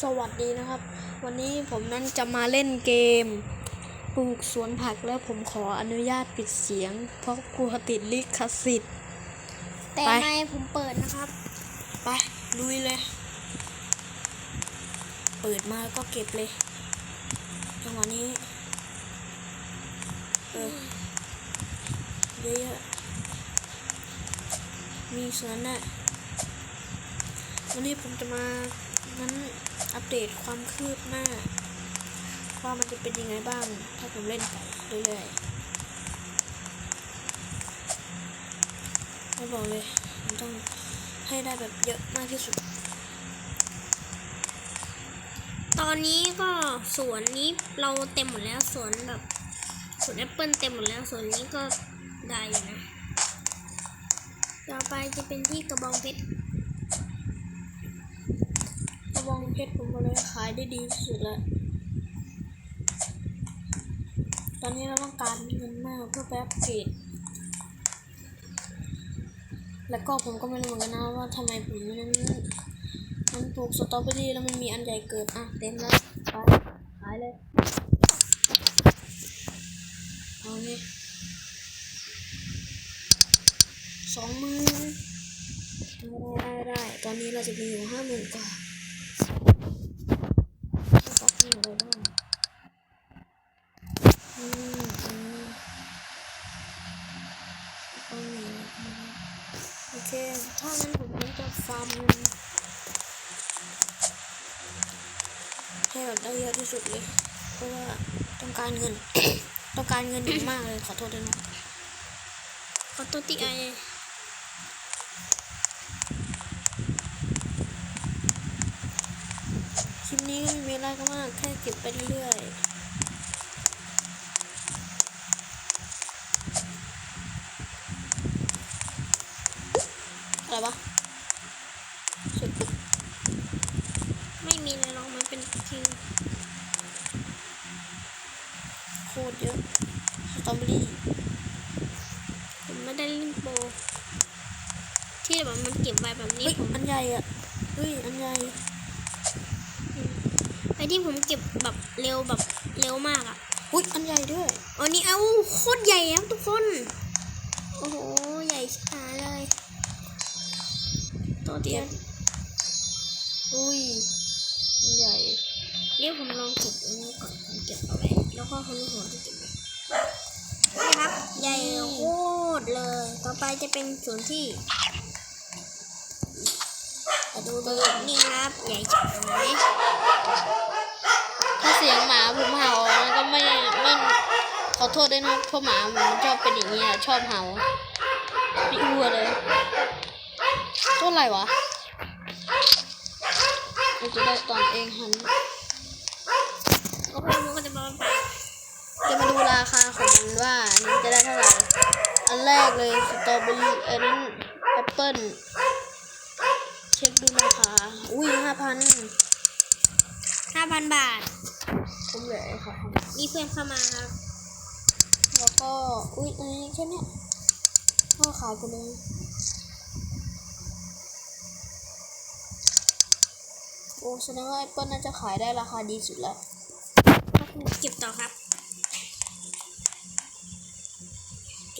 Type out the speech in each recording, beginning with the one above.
สวัสดีนะครับ วันนี้ผมนั้นจะมาเล่นเกม ปลูกสวนผักแล้วผมขออนุญาตปิดเสียง เพราะกลัวติดลิขสิทธิ์แต่ไปไม่ผมเปิดนะครับ ไปลุยเลย เปิดมาก็เก็บเลยจังหวะนี้เออเยอะๆมีสวนน่ะวันนี้ผมจะมา นั้นอัปเดตความคืบหน้าว่ามันจะเป็นยังไงบ้าง ถ้าผมเล่นไปเรื่อยๆไม่บอกเลยผมต้องให้ได้แบบเยอะมากที่สุด ตอนนี้ก็สวนนี้เราเต็มหมดแล้วสวนแบบสวนแอปเปิลเต็มหมดแล้วสวนนี้ก็ได้อยู่นะ ต่อไปจะเป็นที่กระบองเพชร กระบองเพชรผมก็เลยขายได้ดีสุดแล้ว ตอนนี้เราต้องการเงินมากเพื่อไปอัปเกรดแล้วก็ผมก็ไม่รู้เหมือนกันนะว่าทำไมผมนั้นมันปลูกสตรอเบอรี่แล้วมันมีอันใหญ่เกิดอะเต็มแล้วไปขายเลยเอานี่สองหมือได้ได้ได้ตอนนี้เราจะมีอยู่ห้าหมื่นกว่า สุดเลยเพราะว่าต้องการเงิน ต้องการเงินอย่างมากเลยขอโทษด้วยนะขอตัวติไอคลิปนี้ก็ไม่มีอะไรก็มากแค่เก็บไปเรื่อยอะไรวะเสร็จปุ๊บ ไม่มีเลยหรอกมันเป็นคิว โคตรเยอะ สตรอเบอรี่ผมไม่ได้เล่นโปรที่แบบมันเก็บไว้แบบนี้เฮ้ยผมอันใหญ่อะเฮ้ยอันใหญ่ไอ้ที่ผมเก็บแบบเร็วแบบเร็วมากอะอุ้ยอันใหญ่ด้วยอันนี้เอาโคตรใหญ่ครับทุกคน โอ้โหใหญ่ชิบหายเลยตัวเดียวอุ้ยอันใหญ่นี่ผมลองเก็บอันนี้ก่อนผมเก็บเอาไว้แล้วก็คนหัวที่เก็บไว้นี่ครับ ใหญ่โคตร เลย ต่อไปจะเป็นส่วนที่มาดูดูนี่ครับ ใหญ่จังไหมถ้าเสียงหมาผมเห่ามันก็ไม่ไม่ขอโทษด้วยนะเพราะหมาผมชอบเป็นอย่างนี้อะชอบเห่าไม่อ้วนเลยตัวอะไรวะเราจะได้ตอนเองหันโอ้โหมันก็จะประมาณไปจะมาดูราคาของมันว่าอันนี้จะได้เท่าไหร่อัน แรกเลยสตรอเบอรี่อันนั้นแอปเปิ้ลเช็คดูราคาอุ้ยห้าพันห้าพันบาท ผมเหลือไอ้ของมีเพื่อนเข้ามาครับ แล้วก็ อุ้ยอันนี้แค่เนี้ยก็ขายไปเลยโอ้แสดงว่าแอปเปิ้ลน่าจะขายได้ราคาดีสุดแล้ว เก็บต่อครับ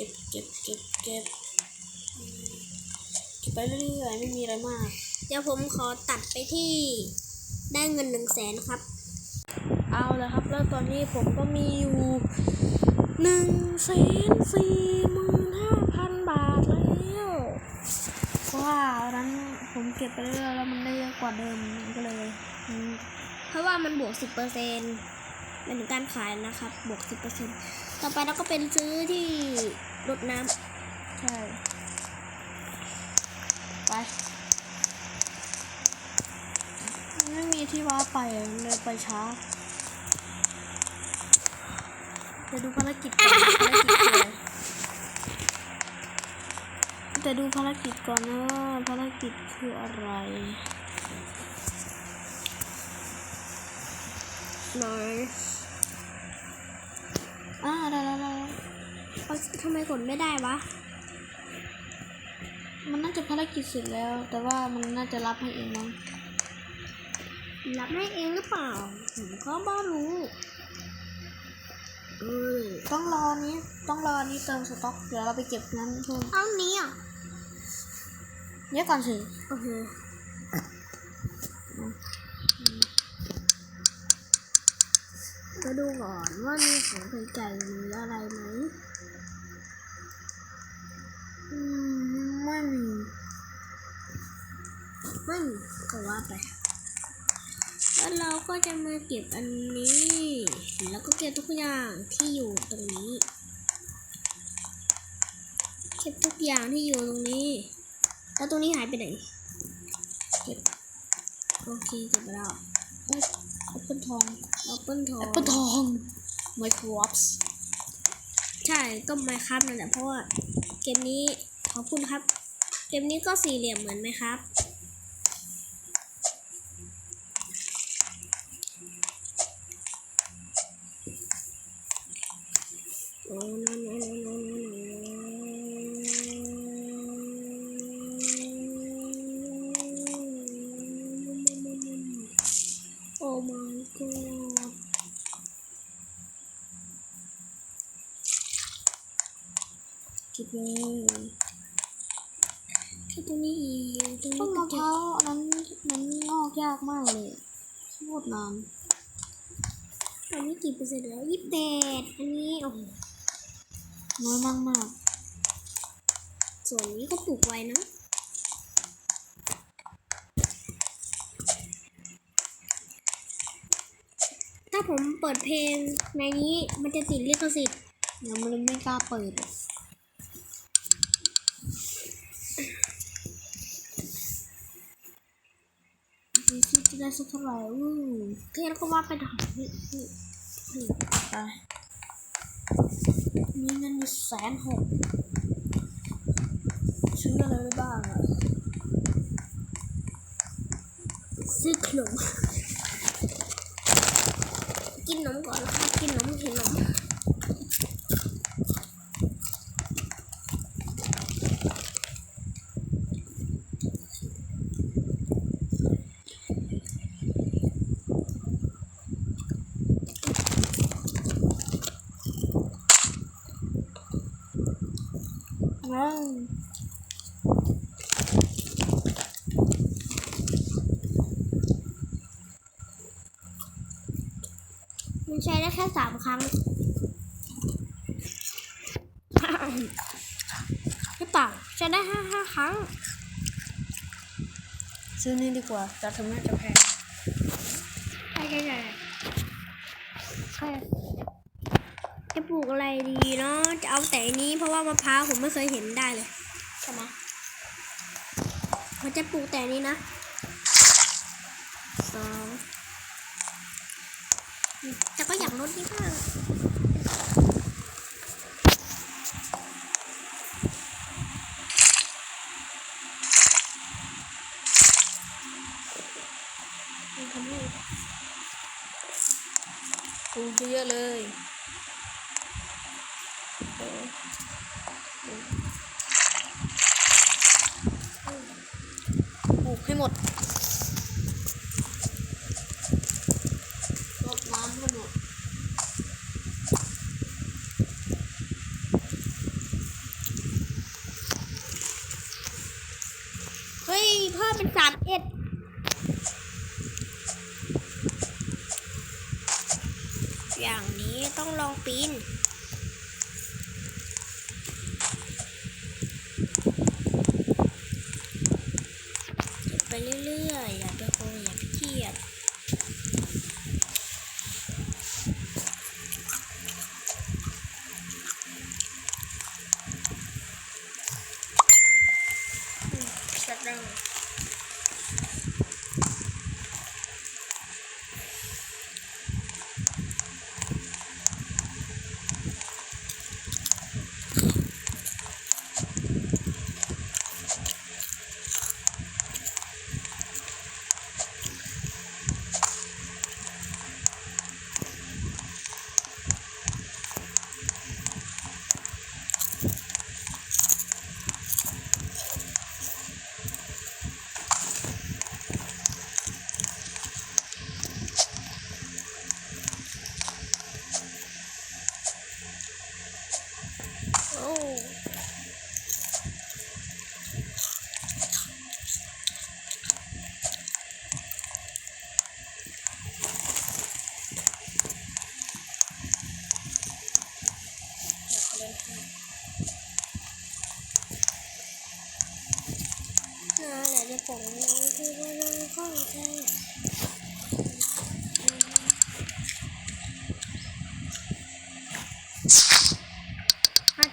ก็บเก็บเก็บเก็บอืมเก็บไปเรื่อยๆไม่มีอะไรมาก เดี๋ยวผมขอตัดไปที่ได้เงินหนึ่งแสนครับ เอาละครับ แล้วตอนนี้ผมก็มีอยู่หนึ่งแสนสี่หมื่นห้าพันบาทแล้วเพราะว่าวันนั้นผมเก็บไปเรื่อยๆแล้วมันได้เยอะกว่าเดิมก็เลยอืมเพราะว่ามันบวกสิบเปอร์เซ็นต์เป็นถึงการขายนะครับ บวกสิบเปอร์เซ็นต์ต่อไปเราก็เป็นซื้อที่ รดน้ำใช่ ไป ไม่มีที่ว้าไปเลยไปช้าเดี๋ยวดูภารกิจก่อนภารกิจคืออะไรแต่ดูภารกิจก่อนนะว่าภารกิจคืออะไรหน่อยอ่าได้ได้แล้ว เอาทำไมกดไม่ได้วะ มันน่าจะภารกิจเสร็จแล้ว แต่ว่ามันน่าจะรับให้เองมั้งรับได้เองหรือเปล่าผมก็ไม่รู้เออต้องรอนี้ต้องรอนี้เติมสต็อก เดี๋ยวเราไปเก็บนั้นเพิ่มเอานี้อะเนี่ยก่อนสิโอเคมาดูก่อนว่ามีของไก่หรืออะไรไหมอื มไม่มีไม่มีก็ว่าไป แล้วเราก็จะมาเก็บอันนี้ แล้วก็เก็บทุกอย่างที่อยู่ตรงนี้ เก็บทุกอย่างที่อยู่ตรงนี้ แล้วตรงนี้หายไปไหน เก็บ โอเคเก็บไปแล้วแอปเปิลทองแอปเปิลทองแอปเปิลทองไมโครออฟส์ ใช่ก็ไมครับนั่นแหละเพราะว่าเกมนี้ขอบคุณครับ เกมนี้ก็สี่เหลี่ยมเหมือนไหมครับ โอ้โนโนโนโนโนโอ้ my god คิดเลย แค่ตรงนี้อีกตรง ต้ นี้ น ก็ มะพ เจ็บ ร้าวอันนั้นมันงอกยากมากเลยโคตรนานอันนี้กี่เปอร์เซ็นต์แล้วยี่สิบแปดอันนี้โอ้โหน้อยมากมากส่วนนี้ก็ปลูกไว้นะถ้าผมเปิดเพลงในนี้มันจะติดลิขสิทธิ์เดี๋ยวมันไม่กล้าเปิดซิจะได้ สักเท่าไหร่วู้ก็แล้วก็ว่าไปถามนี่นี่ไปมีเงินอยู่แสนหกซื้ออะไรได้บ้างอะซื้อขนมกินขนมก่อนนะครับกินนมเห็นนม ว้าวมันใช้ได้แค่สามครั้งหรือเปล่าใช้ได้ห้าห้าครั้ง ซื้อนี่ดีกว่าแต่ถึงแม้จะแพงใช่ใช่ใช่ใช่จะป ลูกอะไรดีเนาะจะเอาแต่นี้เพราะว่ามะพร้าวผมไม่เคยเห็นได้เลยใช่ไหมมันจะปลูกแต่นี้นะสองแต่ก็อยากลดนี่บ้างมันทำให้ปลูกเยอะเลย ปลูกให้หมดรดน้ำให้หมดเฮ้ยเพิ่มเป็นสามเอ็ดอย่างนี้ต้องลองปีน เก็บไปเรื่อยๆ อย่าไปโคงอย่าไปเครียด ชัดดัง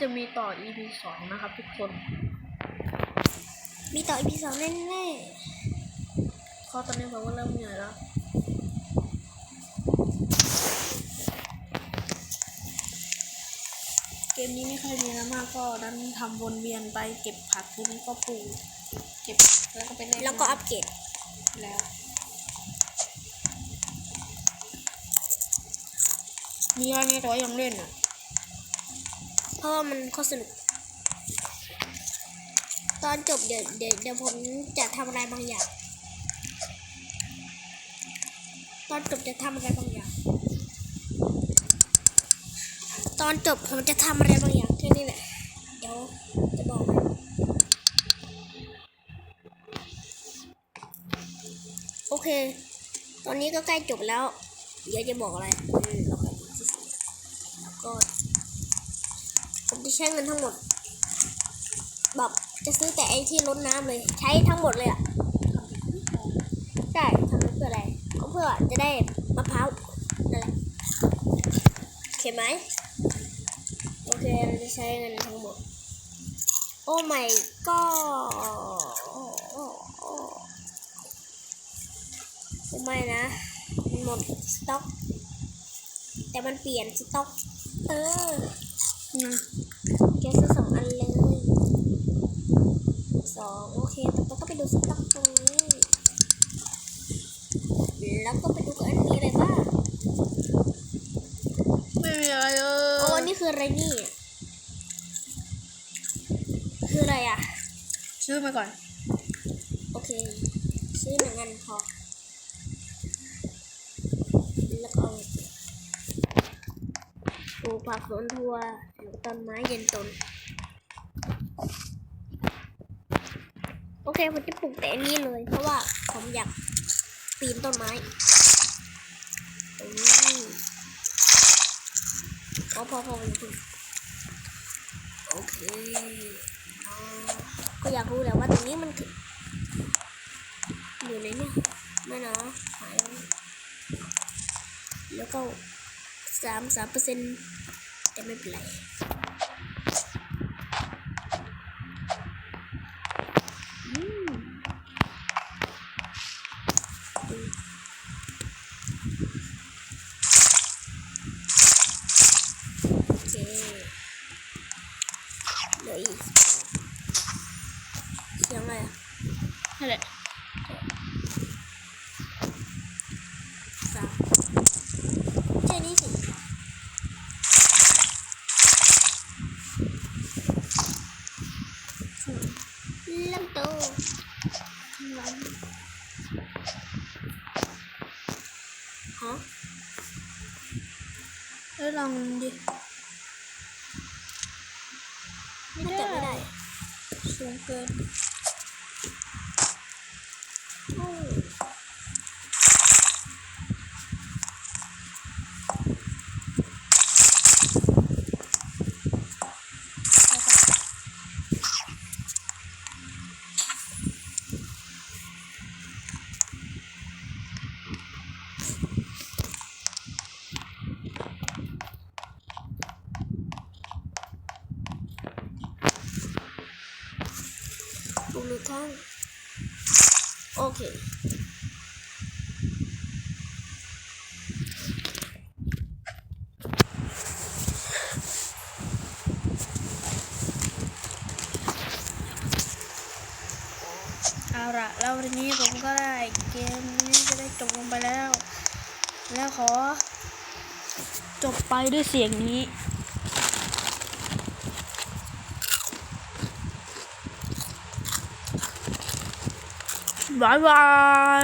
จะมีต่อ EP สองนะครับทุกคน มีต่อ EP สองแน่เพราะตอนนี้ผมก็เริ่มเหนื่อยแล้วเกมนี้ไม่ค่อยมีอะไรมากก็ดันทำวนเวียนไปเก็บผักทีนี้ก็ปลูกเก็บแล้วก็ไปเล่นๆแล้วก็อัปเกรดแล้วมีอะไรในตัวยังเล่นอะเพ ราะว่ามันโคตรสนุก ตอนจบเดี๋ยวเดี๋ยวเดี๋ยวผมจะทำอะไรบางอย่าง ตอนจบจะทำอะไรบางอย่าง ตอนจบผมจะทำอะไรบางอย่างแค่นี้แหละ เดี๋ยวจะบอกโอเค ตอนนี้ก็ใกล้จบแล้ว เดี๋ยวจะบอกอะไรอืมแล้วก็แล้วก็ ผมจะ ใช้เงินทั้งหมด แบบจะซื้อแต่ไอ้ที่ลดน้ำเลย ใช้ทั้งหมดเลยอะใช่ทำเพื่ออะไรก็เพื่อจะได้มะพร้าวนั่นแหละโอเคไหมโอเคเราจะใช้เงินทั้งหมด โอ้ไม่ก็โอ้ไม่นะมันหมดสต็อก แต่มันเปลี่ยนสต็อก เออ อืม แกซื้อสองอันเลย สองโอเคต่อไปก็ไปดูสต็อกตรงนี้แล้วก็ไปดูกันมีอะไรบ้างไม่มีอะไรเลโอ้ยนี่คืออะไรนี่ คืออะไรอะ ซื้อมาก่อน โอเค ซื้อหนึ่งอันพอแล้วก็เอาปลูกผักสวนครัวปลูกต้นไม้เย็นต้น โอเคผมจะปลูกแต่อันนี้เลย เพราะว่าผมอยากปีนต้นไม้ตรงนี้พอพอพออย่าเพิ่งโอเคอ่าก็อยากรู้แหละว่าตรงนี้มันคืออยู่ไหนเนี่ยไม่นะหายแล้วแล้วก็สามสามเปอร์เซ็นต์แต่ไม่เป็นไร อืมโอเคเหลืออีกสองเสียงอะไรอะ นั่นแหละ สามแค่นี้สิ ลำโตลำฮะเอ้ยลองดิ ไม่ได้ไม่ได้ สูงเกิน โอ้ ปุ่มหนึ่งข้างโอเค เอาละ แล้ววันนี้ผมก็ได้เกมนี้ก็ได้จบลงไปแล้ว แล้วขอ จบไปด้วยเสียงนี้บายบาย